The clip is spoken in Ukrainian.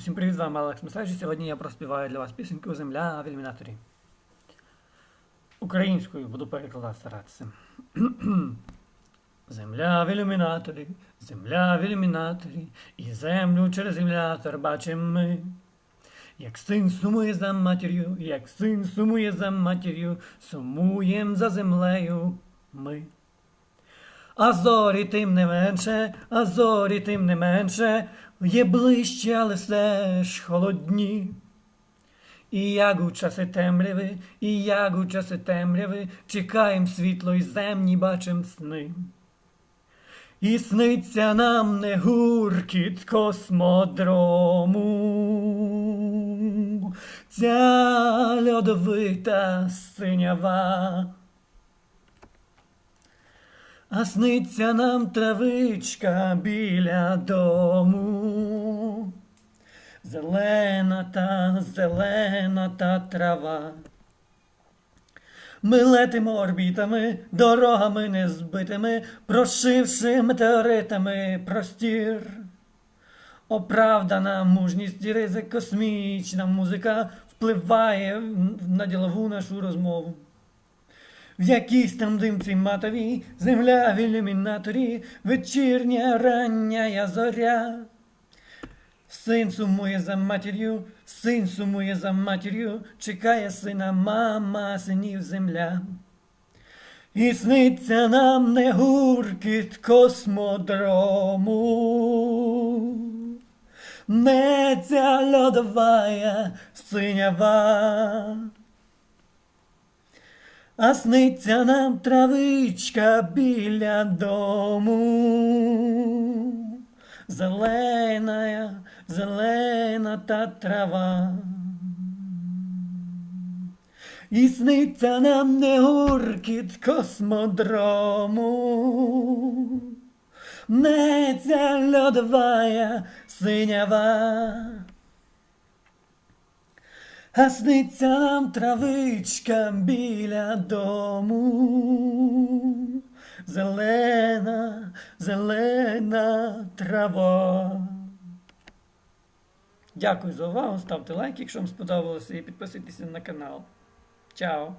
Усім привіт, з вами Алекс Месежі. Сьогодні я проспіваю для вас пісеньку Земля в ілюмінаторі. Українською буду перекладати старатися. Земля в ілюмінаторі, земля в ілюмінаторі, і землю через ілюмінатор бачимо ми. Як син сумує за матір'ю, як син сумує за матір'ю, сумуєм за землею ми. А зорі тим не менше, а зорі тим не менше, є ближче, але все ж холодні. І як у часи темряви, і як у часи темряви, чекаєм світло і земні бачим сни. І сниться нам не гуркіт космодрому, ця льодовита синява. А сниться нам травичка біля дому. Зелена та зелена та трава. Ми летимо орбітами, дорогами незбитими, прошивши метеоритами простір. Оправдана мужність і ризик, космічна музика впливає на ділову нашу розмову. В якійсь там димці матовій, земля в ілюмінаторі, вечірня рання зоря. Син сумує за матір'ю, син сумує за матір'ю, чекає сина мама, синів земля. І сниться нам не гуркіт космодрому, не ця льодовая синява. А сниться нам травичка біля дому. Зелена, зелена та трава. І сниться нам не гуркіт космодрому, не ця льодовая синява. А сниться нам травичка біля дому. Зелена, зелена трава. Дякую за увагу. Ставте лайк, якщо вам сподобалося, і підписуйтесь на канал. Чао!